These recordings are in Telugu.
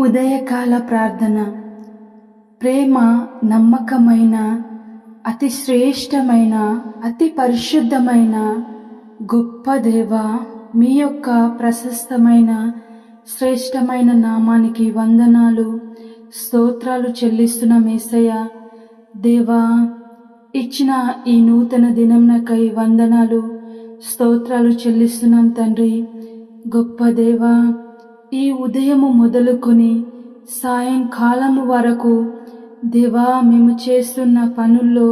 ఉదయకాల ప్రార్థన. ప్రేమ నమ్మకమైన అతి శ్రేష్టమైన అతి పరిశుద్ధమైన గొప్ప దేవ మీ యొక్క ప్రశస్తమైన శ్రేష్టమైన నామానికి వందనాలు స్తోత్రాలు చెల్లిస్తున్న మేసయ్య. దేవా ఇచ్చిన ఈ నూతన దినంనకై వందనాలు స్తోత్రాలు చెల్లిస్తున్నాం తండ్రి. గొప్ప దేవా ఈ ఉదయము మొదలుకొని సాయంకాలము వరకు దేవా మేము చేస్తున్న పనుల్లో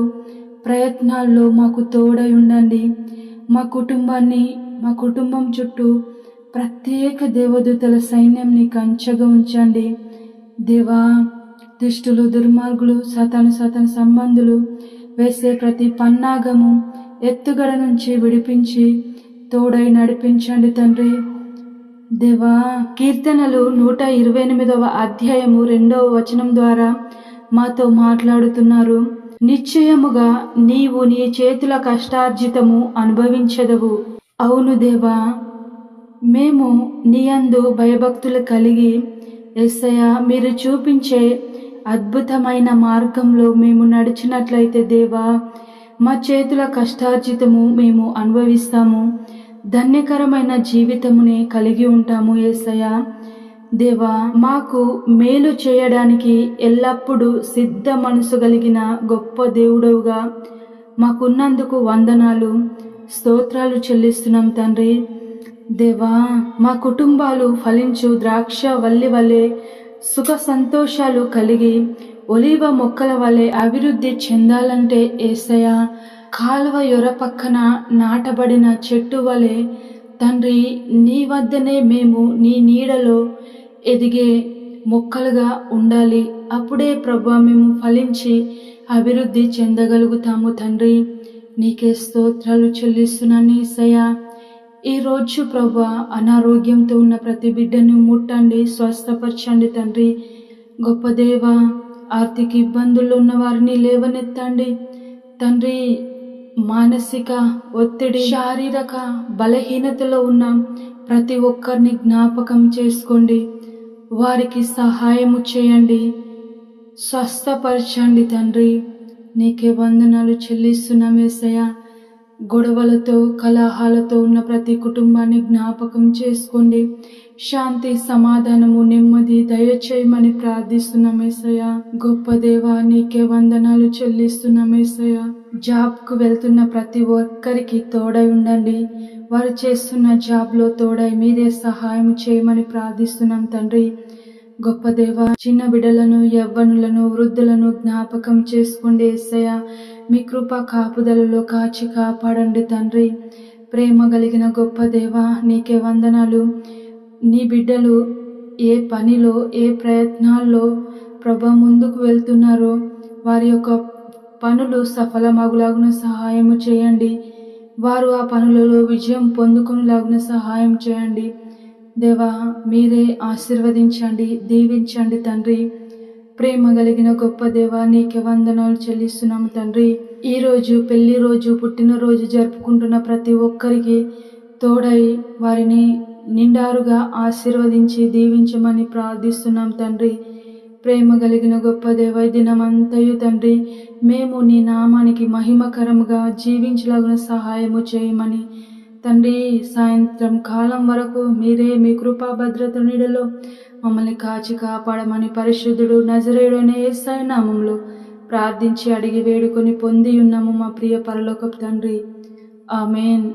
ప్రయత్నాల్లో మాకు తోడై ఉండండి. మా కుటుంబాన్ని మా కుటుంబం చుట్టూ ప్రత్యేక దేవదూతల సైన్యంని కంచగా ఉంచండి. దేవా దుష్టులు దుర్మార్గులు సతను సతను సంబంధులు వేసే ప్రతి పన్నాగము ఎత్తుగడ నుంచి విడిపించి తోడై నడిపించండి తండ్రి. దేవా కీర్తనలు నూట ఇరవై ఎనిమిదవ అధ్యాయము రెండవ వచనం ద్వారా మాతో మాట్లాడుతున్నారు. నిశ్చయముగా నీవు నీ చేతుల కష్టార్జితము అనుభవించదవు. అవును దేవా మేము నీ అందు భయభక్తులు కలిగి ఎస్సయ మీరు చూపించే అద్భుతమైన మార్గంలో మేము నడిచినట్లయితే దేవా మా చేతుల కష్టార్జితము మేము అనుభవిస్తాము. ధన్యకరమైన జీవితముని కలిగి ఉంటాము ఏసయ్య. దేవా మాకు మేలు చేయడానికి ఎల్లప్పుడూ సిద్ధ మనసు కలిగిన గొప్ప దేవుడవుగా మాకున్నందుకు వందనాలు స్తోత్రాలు చెల్లిస్తున్నాం తండ్రి. దేవా మా కుటుంబాలు ఫలించు ద్రాక్ష వల్లి వలె సుఖ సంతోషాలు కలిగి ఒలీవ మొక్కల వలె అభివృద్ధి చెందాలంటే ఏసయ కాలువ యొర పక్కన నాటబడిన చెట్టు వలె తండ్రి నీ వద్దనే మేము నీ నీడలో ఎదిగే మొక్కలుగా ఉండాలి. అప్పుడే ప్రభు మేము ఫలించి అభివృద్ధి చెందగలుగుతాము తండ్రి. నీకే స్తోత్రాలు చెల్లిస్తున్నాను ఈసయ ఈరోజు ప్రభు అనారోగ్యంతో ఉన్న ప్రతి బిడ్డను ముట్టండి స్వస్థపరచండి తండ్రి. గొప్ప దేవ ఆర్థిక ఇబ్బందుల్లో ఉన్న వారిని లేవనెత్తండి. తండ్రి మానసిక ఒత్తిడి శారీరక బలహీనతలో ఉన్న ప్రతి ఒక్కరిని జ్ఞాపకం చేసుకోండి. వారికి సహాయము చేయండి. స్వస్థపరచండి తండ్రి. నీకే వందనాలు చెల్లిస్తున్నాం ఏసయ్యా. గొడవలతో కలహాలతో ఉన్న ప్రతి కుటుంబాన్ని జ్ఞాపకం చేసుకోండి. శాంతి సమాధానము నెమ్మది దయచేయమని ప్రార్థిస్తున్నాం ఏసయ్య గొప్ప దేవా నీకే వందనాలు చెల్లిస్తున్నాం ఏసయ్య జాబ్కు వెళ్తున్న ప్రతి ఒక్కరికి తోడై ఉండండి. వారు చేస్తున్న జాబ్లో తోడై మీరే సహాయం చేయమని ప్రార్థిస్తున్నాం తండ్రి. గొప్ప దేవ చిన్న బిడలను యవ్వనులను వృద్ధులను జ్ఞాపకం చేసుకోండి ఏసయ్య. మీ కృప కాపుదలలో కాచి కాపాడండి తండ్రి. ప్రేమ కలిగిన గొప్ప దేవ నీకే వందనాలు. నీ బిడ్డలు ఏ పనిలో ఏ ప్రయత్నాల్లో ప్రభా ముందుకు వెళ్తున్నారో వారి యొక్క పనులు సఫలమగులాగున సహాయం చేయండి. వారు ఆ పనులలో విజయం పొందుకునేలాగున సహాయం చేయండి. దేవా మీరే ఆశీర్వదించండి దీవించండి తండ్రి. ప్రేమ కలిగిన గొప్ప దేవా నీకే వందనాలు చెల్లిస్తున్నాము తండ్రి. ఈరోజు పెళ్ళి రోజు పుట్టినరోజు జరుపుకుంటున్న ప్రతి ఒక్కరికి తోడై వారిని నిండారుగా ఆశీర్వదించి దీవించమని ప్రార్థిస్తున్నాం తండ్రి. ప్రేమ కలిగిన గొప్ప దేవ దినమంతయు తండ్రి మేము నీ నామానికి మహిమకరముగా జీవించలాగిన సహాయము చేయమని తండ్రి సాయంత్రం కాలం వరకు మీరే మీ కృపా భద్రత నీడలో మమ్మల్ని కాచి కాపాడమని పరిశుద్ధుడు నజరేయుడైన అనే నామంలో ప్రార్థించి అడిగి వేడుకొని పొంది ఉన్నాము మా ప్రియ పరలోకపు తండ్రి. ఆమెన్.